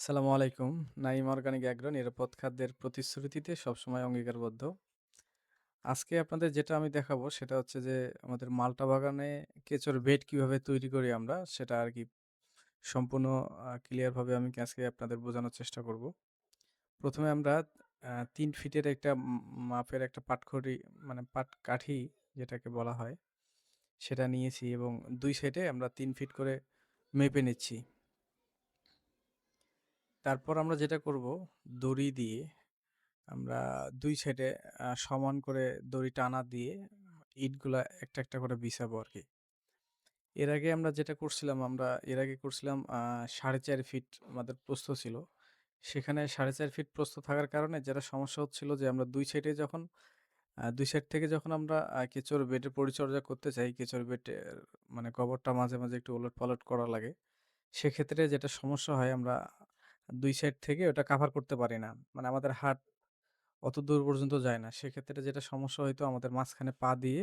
আসসালামু আলাইকুম। Naim organic agro নিরাপদ খাদ্যের প্রতিশ্রুতিতে সবসময় অঙ্গীকারবদ্ধ। আজকে আপনাদের যেটা আমি দেখাবো সেটা হচ্ছে যে আমাদের মালটা বাগানে কেঁচোর বেড কীভাবে তৈরি করি আমরা সেটা আর কি সম্পূর্ণ ক্লিয়ারভাবে আমি আজকে আপনাদের বোঝানোর চেষ্টা করব। প্রথমে আমরা তিন ফিটের একটা মাপের একটা পাটখড়ি মানে পাটকাঠি যেটাকে বলা হয়, সেটা নিয়েছি এবং দুই সাইডে আমরা তিন ফিট করে মেপে নিচ্ছি। তারপর আমরা যেটা করব দড়ি দিয়ে আমরা দুই সাইডে সমান করে দড়ি টানা দিয়ে ইটগুলা একটা, একটা করে বিছাবো আর কি এর আগে আমরা যেটা করছিলাম আমরা এর আগে করছিলাম সাড়ে চার ফিট আমাদের প্রস্থ ছিল। সেখানে ৪.৫ ফিট প্রস্থ থাকার কারণে যেটা সমস্যা হচ্ছিল যে আমরা দুই সাইডে যখন দুই সাইড থেকে যখন আমরা কেঁচোর বেডের পরিচর্যা করতে চাই, কেঁচোর বেডের মানে কবরটা মাঝে, মাঝে একটু ওলটপালট করা লাগে। সেক্ষেত্রে যেটা সমস্যা হয় আমরা ২ সাইড থেকে ওটা কাভার করতে পারি না। মানে আমাদের হাত অত দূর পর্যন্ত যায় না। সেক্ষেত্রে যেটা সমস্যা হইতো আমাদের মাঝখানে পা দিয়ে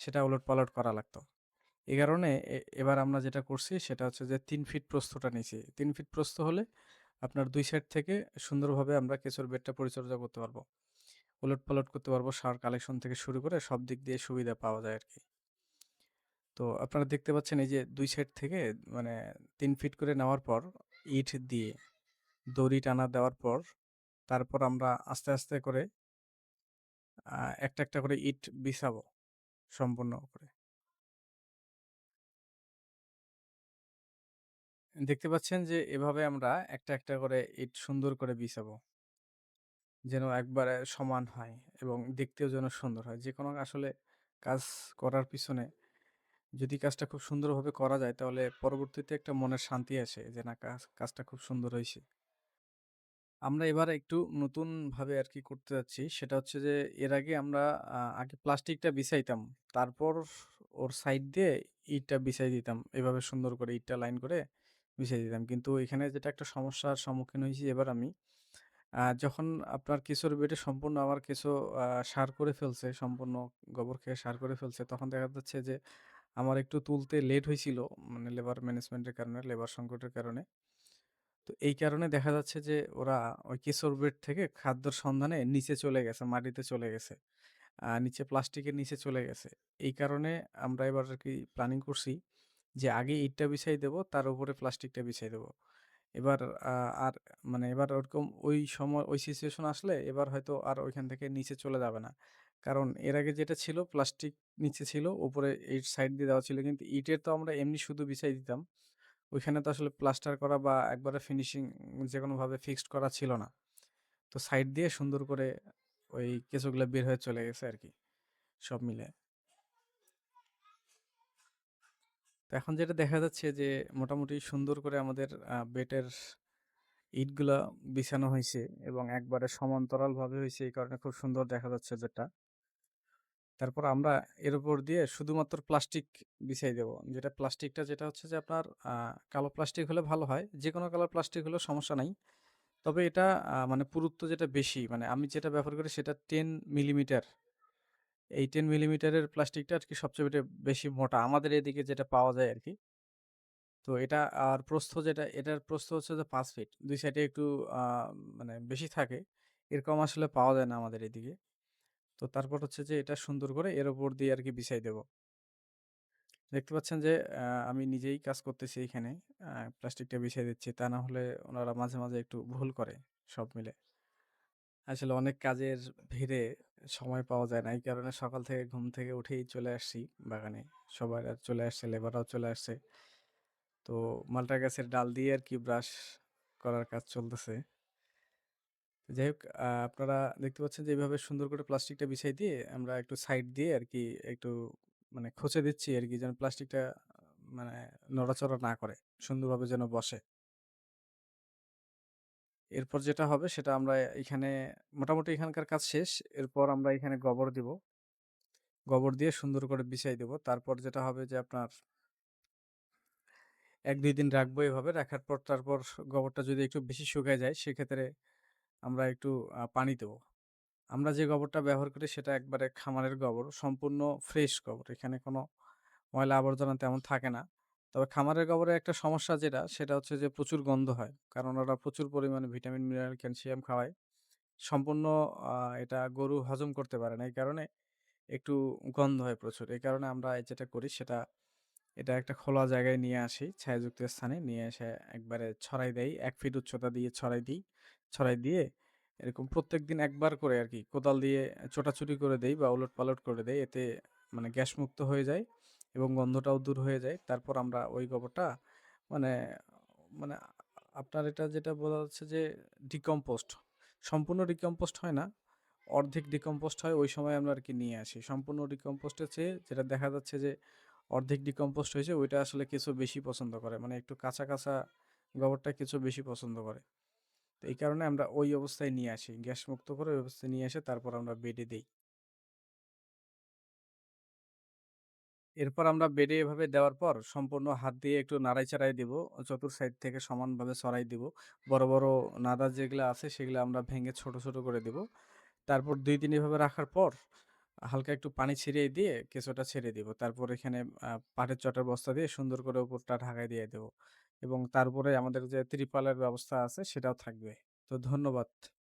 সেটা ওলটপালট করা লাগতো। এ কারণে এবার আমরা যেটা করছি সেটা হচ্ছে যে তিন ফিট প্রস্থটা নিছি। ৩ ফিট প্রস্থ হলে আপনার দুই সাইড থেকে সুন্দরভাবে আমরা কেঁচোর বেডটা পরিচর্যা করতে পারব। ওলটপালট করতে পারব, সার কালেকশন থেকে শুরু করে সব দিক দিয়ে সুবিধা পাওয়া যায় আর কি তো আপনারা দেখতে পাচ্ছেন এই যে দুই সাইড থেকে মানে তিন ফিট করে নেওয়ার পর ইট দিয়ে দড়ি টানা দেওয়ার পর তারপর আমরা আস্তে, আস্তে করে একটা, একটা করে ইট বিছাবো সম্পূর্ণ করে। দেখতে পাচ্ছেন যে এভাবে আমরা একটা, একটা করে ইট সুন্দর করে বিছাবো। যেন একবারে সমান হয় এবং দেখতেও যেন সুন্দর হয়। যে কোনো আসলে কাজ করার পিছনে যদি কাজটা খুব সুন্দরভাবে করা যায় তাহলে পরবর্তীতে একটা মনের শান্তি আসে যে না কাজ কাজটা খুব সুন্দর হইছে। আমরা এবার একটু নতুনভাবে আর কি করতে যাচ্ছি। সেটা হচ্ছে যে এর আগে আমরা আগে প্লাস্টিকটা বিছাইতাম। তারপর ওর সাইড দিয়ে ইটটা বিছাই দিতাম। এভাবে সুন্দর করে ইটটা লাইন করে বিছাই দিতাম। কিন্তু এখানে যেটা একটা সমস্যার সম্মুখীন হয়েছি এবার আমি যখন আপনার কেঁচোর বেডে সম্পূর্ণ আমার আ সার করে ফেলছে, সম্পূর্ণ গোবর খেয়ে সার করে ফেলছে, তখন দেখা যাচ্ছে যে আমার একটু তুলতে লেট হইছিল। মানে লেবার ম্যানেজমেন্টের কারণে, লেবার সংকটের কারণে। তো এই কারণে দেখা যাচ্ছে যে ওরা ওই কেশর বেড থেকে খাদ্যর সন্ধানে নিচে চলে গেছে, মাটিতে চলে গেছে। নিচে প্লাস্টিকের নিচে চলে গেছে। এই কারণে আমরা এবার আর কি প্ল্যানিং করছি যে আগে ইটটা বিছাই দেব, তার উপরে প্লাস্টিকটা বিছাই দেব। এবার আর মানে এবার ওরকম ওই সময় ওই সিচুয়েশন আসলে এবার হয়তো আর ওইখান থেকে নিচে চলে যাবে না। কারণ এর আগে যেটা ছিল প্লাস্টিক নিচে ছিল, উপরে ইট সাইড দিয়ে দেওয়া ছিল। কিন্তু ইটের তো আমরা এমনি শুধু বিছাই দিতাম। ওইখানে তো আসলে প্লাস্টার করা বা একবারে ফিনিশিং যেকোনোভাবে ফিক্সড করা ছিল না। তো সাইড দিয়ে সুন্দর করে ওই কেঁচোগুলা বের হয়ে চলে গেছে আর কি সব মিলে। তো এখন যেটা দেখা যাচ্ছে যে মোটামুটি সুন্দর করে আমাদের বেটের ইটগুলা বিছানো হয়েছে এবং একবারে সমান্তরালভাবে হয়েছে, এই কারণে খুব সুন্দর দেখা যাচ্ছে যেটা। তারপর আমরা এর উপর দিয়ে শুধুমাত্র প্লাস্টিক বিছাই দেব। যেটা প্লাস্টিকটা যেটা হচ্ছে যে আপনার কালো প্লাস্টিক হলে ভালো হয়। যে কোনো কালার প্লাস্টিক হলেও সমস্যা নাই। তবে এটা মানে পুরুত্ব যেটা বেশি মানে আমি যেটা ব্যবহার করি সেটা টেন মিলিমিটার। এই টেন মিলিমিটারের প্লাস্টিকটা আর কি সবচেয়ে বেশি মোটা। আমাদের এদিকে যেটা পাওয়া যায় আর কি তো এটা আর প্রস্থ যেটা, এটার প্রস্থ হচ্ছে যে পাঁচ ফিট। দুই সাইডে একটু মানে বেশি থাকে। এরকম আসলে পাওয়া যায় না আমাদের এদিকে। তো তারপর হচ্ছে যে এটা সুন্দর করে এর উপর দিয়ে আর কি বিছাই দেব। দেখতে পাচ্ছেন যে আমি নিজেই কাজ করতেছি এখানে প্লাস্টিকটা বিছিয়ে দিচ্ছি। তা না হলে ওনারা মাঝে, মাঝে একটু ভুল করে সব মিলে। আসলে অনেক কাজের ভিড়ে সময় পাওয়া যায় না। এই কারণে সকাল থেকে ঘুম থেকে উঠেই চলে আসছি বাগানে। সবাইরা চলে আসছে, লেবাররাও চলে আসছে। তো মাল্টা গাছের ডাল দিয়ে আর কি ব্রাশ করার কাজ চলতেছে। যাই হোক আপনারা দেখতে পাচ্ছেন যে এইভাবে সুন্দর করে প্লাস্টিকটা বিছাই দিয়ে আমরা একটু সাইড দিয়ে আর কি একটু মানে খুঁচে দিচ্ছি আর কি যেন প্লাস্টিকটা মানে নড়াচড়া না করে। সুন্দরভাবে যেন বসে। এরপর যেটা হবে সেটা আমরা এখানে, মোটামুটি এখানকার কাজ শেষ। এরপর আমরা এখানে গোবর দিব। গোবর দিয়ে সুন্দর করে বিছাই দেব। তারপর যেটা হবে যে, আপনার ১-২ দিন রাখব এভাবে। রাখার পর, তারপর গোবরটা যদি একটু বেশি শুকায় যায়, সেক্ষেত্রে আমরা একটু পানি দেবো। আমরা যে গোবরটা ব্যবহার করি সেটা একবারে খামারের গোবর। সম্পূর্ণ ফ্রেশ গোবর। এখানে কোনো ময়লা আবর্জনা তেমন থাকে না। তবে খামারের গোবরের একটা সমস্যা যেটা, সেটা হচ্ছে যে প্রচুর গন্ধ হয়। কারণ ওরা প্রচুর পরিমাণে ভিটামিন, মিনারেল, ক্যালসিয়াম খাওয়ায়। সম্পূর্ণ এটা গরু হজম করতে পারে না। এই কারণে একটু গন্ধ হয় প্রচুর। এই কারণে আমরা যেটা করি সেটা এটা একটা খোলা জায়গায় নিয়ে আসি, ছায়াযুক্ত স্থানে নিয়ে এসে একবারে ছড়াই দেই। এক ফিট উচ্চতা দিয়ে ছড়াই দিই। ছড়াই দিয়ে এরকম প্রত্যেকদিন একবার করে আর কি কোদাল দিয়ে ছোটাছুটি করে দেই বা উলট পালট করে দেই। এতে মানে গ্যাসমুক্ত হয়ে যায় এবং গন্ধটাও দূর হয়ে যায়। তারপর আমরা ওই গোবরটা মানে মানে আপনার এটা যেটা বলা হচ্ছে যে ডিকম্পোস্ট। সম্পূর্ণ ডিকম্পোস্ট হয় না। অর্ধেক ডিকম্পোস্ট হয় ওই সময় আমরা আর কি নিয়ে আসি। সম্পূর্ণ ডিকম্পোস্টের চেয়ে যেটা দেখা যাচ্ছে যে অর্ধেক ডিকম্পোস্ট হয়েছে ওইটা আসলে কেঁচো বেশি পছন্দ করে। মানে একটু কাঁচা, কাঁচা গোবরটা কেঁচো বেশি পছন্দ করে। তো এই কারণে আমরা ওই অবস্থায় নিয়ে আসি। গ্যাসমুক্ত করে ওই অবস্থায় নিয়ে এসে তারপর আমরা বেডে দেই। এরপর আমরা বেডে এভাবে দেওয়ার পর সম্পূর্ণ হাত দিয়ে একটু নাড়াই-চাড়াই দিব। চতুর সাইড থেকে সমানভাবে ছড়াই দিব। বড়, বড় নাদা যেগুলা আছে সেগুলা আমরা ভেঙে ছোট, ছোট করে দিব। তারপর ২-৩ এভাবে রাখার পর হালকা একটু পানি ছিটিয়ে দিয়ে কেঁচোটা ছেড়ে দিব। তারপর এখানে পাটের চটার বস্তা দিয়ে সুন্দর করে উপরটা ঢাকাই দিয়ে দেবো এবং তারপরে আমাদের যে ত্রিপালের ব্যবস্থা আছে সেটাও থাকবে। তো ধন্যবাদ।